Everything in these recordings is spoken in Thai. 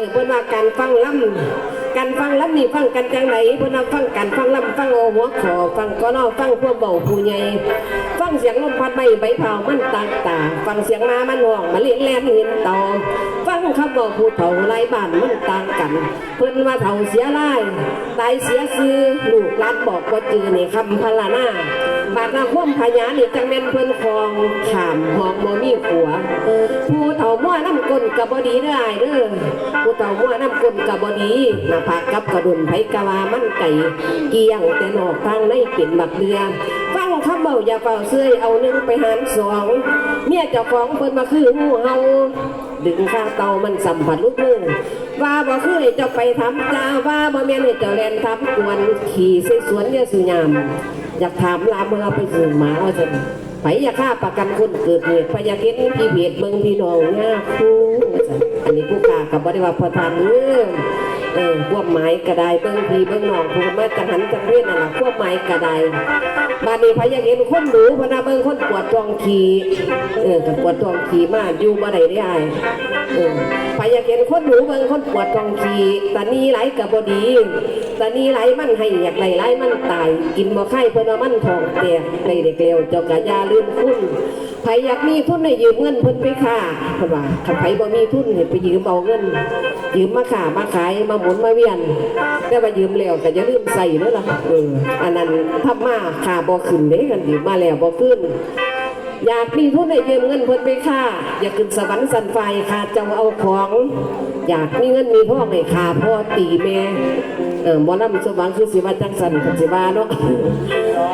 อเพิ่นว่าการฟังล่ำการฟังล่ำนี่ฟังกันจังไหนเพิ่นว่าฟังการฟังล่ำฟังเอหัวขอฟังก็นอฟังพวกเบาผู้ใหญ่ฟังเสียงลมพัดใบใบเผามันตากตาฟังเสียงมามันห้องมาเล่นแลนเห็นต่อฟังคำบอกผู้เฒ่าไรบ้านมันต่างกัน เพิ่นว่าเฒ่าเสียลายตายเสียซื้อลูกหลานบอกว่าจือในคำพลานา บาดนาคว่มพญานี่จังแม่นเพิ่นคลองขามหองบ่มีผัวผู้เฒ่ามั่วน้ำก้นกับบดีเด้ออ้เด้อผู้เฒ่ามั่วน้ำก้นกับบดีหน้าผากกับกระดุนไผกะวามันไก่เกี่ยงแต่นอกทางในเป็นบักเดือฟังคำเบาอย่าเฝ้าเสื้อยเอาหนึ่งไปหารสองเมียเจ้าของเพิ่นมาคือหูเฮาดึงข้าเตามันสัมผัสลูกมือว่าบ่คือจ้าไปทำจ้าว่าบ่แม่นให้เจ้าแลนทับกวนขี่ใส่สวนเนี่ยสุยาม อยากถามลาเมื่อไปสื่อหมาว่าจะไปอยากฆ่าประกันคนเกิดเหตุพยาเก็ตพี่เบียดเบิงพี่น้องเนี่ยคู่อันนี้ผู้กากับบริวารพอทานเรื่อง เออพวกไม้กระไดเบิ้งพีเบิ้งนองผู้มาจังหันจังเวียนน่ะล่ะพวกไม้กระไดบ้านนี้พยาเก็ตคนหนูพนาเบิ้งคนปวดท้องขีเออกับปวดท้องขีมาอยู่บ่ได้ได้อายเออพยาเก็ตคนหนูเบิ้งคนปวดท้องขีตานี้ไหลกับบดีตอนนี้ไหลมันให้อยากไหลไหลมันตาย กินบ่ไข่เพิ่นว่ามันทองแตกในเด็กเร็วเจ้ากะยาลืมคุณ ไผอยากมีทุนให้ยืมเงินเพิ่นไปค่าเพิ่นว่าถ้าไผบ่มีทุนให้ไปยืมเอาเงิน ยืมมาค่ามาขายมาหมุนมาเวียนแต่ว่ายืมแล้วก็อย่าลืมใส่เด้อล่ะเอออันนั้นทำมาค่าบ่ขึ้นเด้กันยืมมาแล้วบ่ขึ้น อยากมีทุนให้ยืมเงินเพิ่นไปค่าอยากขึ้นสวรรค์สันไฟค่าเจ้าเอาของ อยากมีเงินมีทอให้ค่าพ่อตีแม่เออหมอลำสว่างคือสิว่าจังสันกับสิว่าเนาะ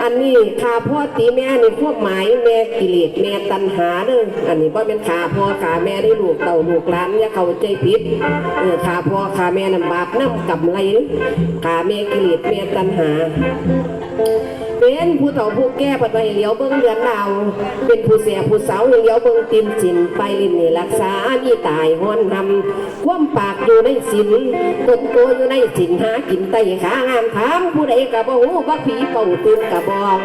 อันนี้ขาพ่อตีแม่นี่พวกหมายแม่กิเลสแม่ตัณหาเด้ออันนี้ว่าเป็นขาพ่อขาแม่ได้ลูกเต่าลูกหลานอย่าเข้าใจผิดเออขาพ่อขาแม่นำบาปน้ำกำไรขาแม่กิเลสแม่ตัณหาเป็นผู้เฒ่าผู้แก่ปัดไปเลี้ยวเบิ่งเดือนดาว เป็นผู้เสียผู้สาวเลี้ยวเบิ่งติมสินไปลินนี่รักษามีตายห้อนทำคว่ำปากอยู่ในสินต้นโตอยู่ในสินหากินไตขางามถามผู้ใดกะบ่ฮู้ว่าผีเป่าตื่นกะบอง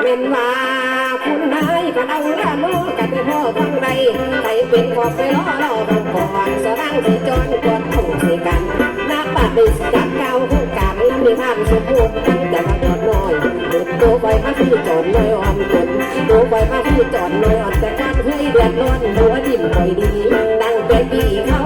เม่นว่าคุณนายก็เอาละโลกันไปพ่อง ใดใครเป็นขอบไปล้อเราต้องก่อนสร้างสิจอนกวดคงสิกันนักปาดิสจักเก่าโครงการและมีภาพสมบูรณ์ตั้งแต่มาตอนน้อยตัวไปมาที่จอดน้อยอ่อนจนตัวไปมาที่จอดน้อยอ่อนแต่การเคยเดือดร้อนหัวดิ่มไปดีตั้งแต่ปีเขา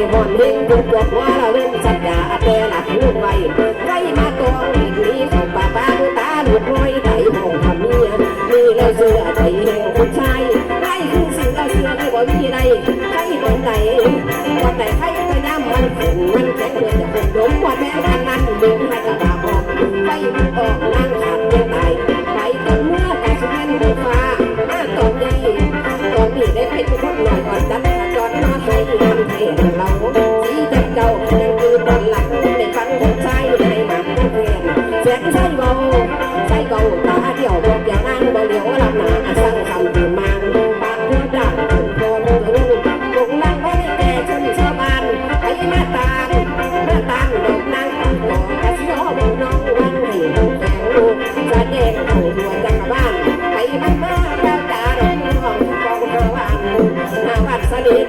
ลวกไปหอนเฮงตัวปวดว่าเราเล่นสัญญาแต่หลักลูกไว้ไฟมาตัวอีกนี้ของป้าป้าดูตาดูน้อยไก่ห้องทำเมียนี่เลยเสื้อใจแห่งคนชายไล่คือสิ่งเราเชื่อได้บ่มีใดใครบนไหนวันไหนใครก็ย่ำมันขึ้นมันแข็งเมื่อจะเป็นลมว่าแม้พันนั้นเดินให้กระดาษออกไปมันออกนั่งขาดยังตายไปกันเมื่อแต่สุนันเดินฟ้าอ้าตอนนี้ตอนนี้ได้เป็นคนหน่อยก่อนจัด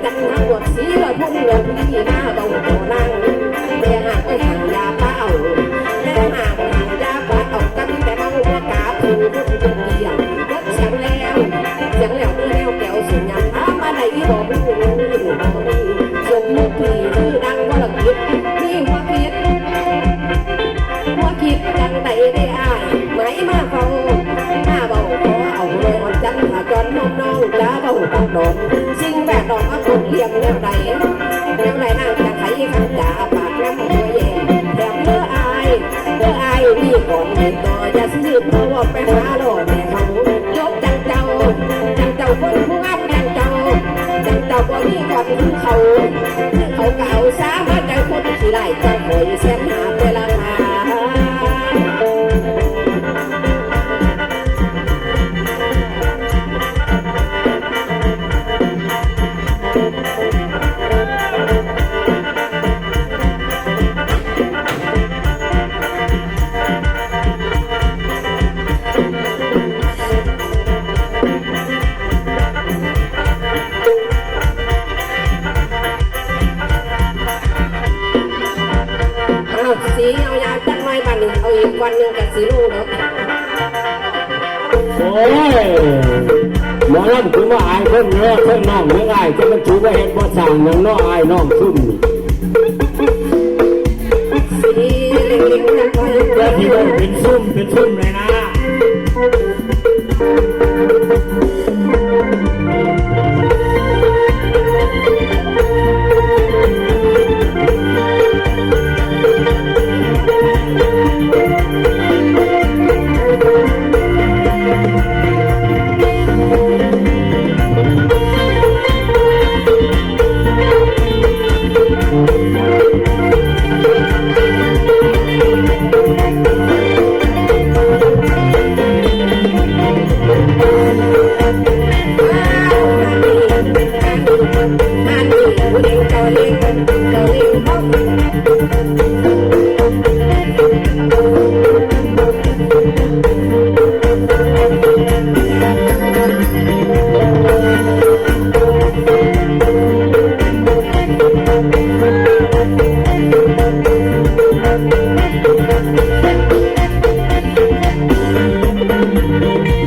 กันเสด็จจังทั้งหมดสีละพุ่งลงที่หน้าเบาโตนั่งแม่หากไปหายาป้าเอาแม่หากหายาป้าเอากันแต่เมาหัวกาผูีกวันหนึ่งกัสีรูเนาะโอ้ยหมอลำคือว่าอายคนเนื้อคนน้องเนื้ออายจมันถือว่าเห็นว่าสั่งน้องน้ออายน้องชุ่มสีเล็กๆนั่นก็เป็นซุ่มเป็นซุ่มเลยนะ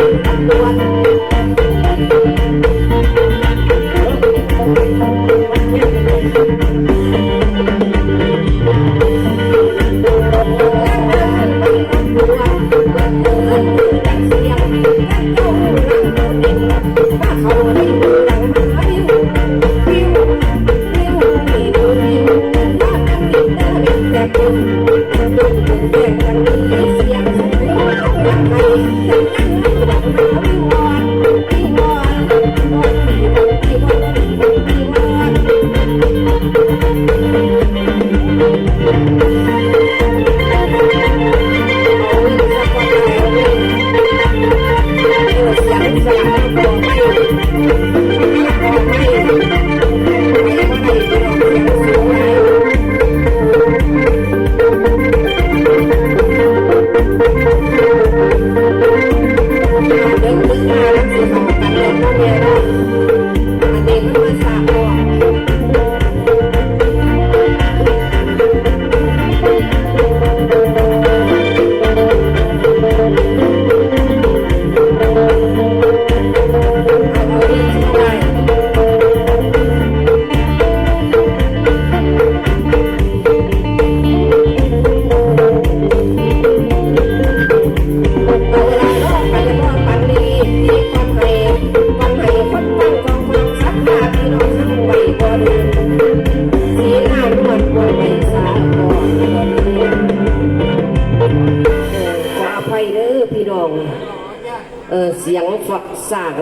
What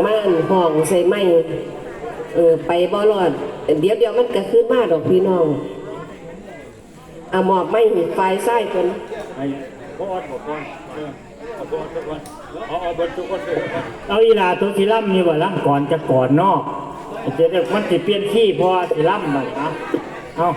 ม่านห้องใส่ไม้เออไปบ่รอด เดี๋ยวเดี๋ยวมันก็ขึ้นมาดอกพี่น้องเอาหมอบไม้ไฟไส้คนไอ้พ่อดบอกก่อนเออเอาพ่ออดก่อนเอาเอาบนทุกคนเอาอีหลาตัวสิล่ำนี่ว่ล่ำก่อนจะก่อนนอกเจะได้มันสิเปลี่ยนที่พอสิล่ำบัดนะเอา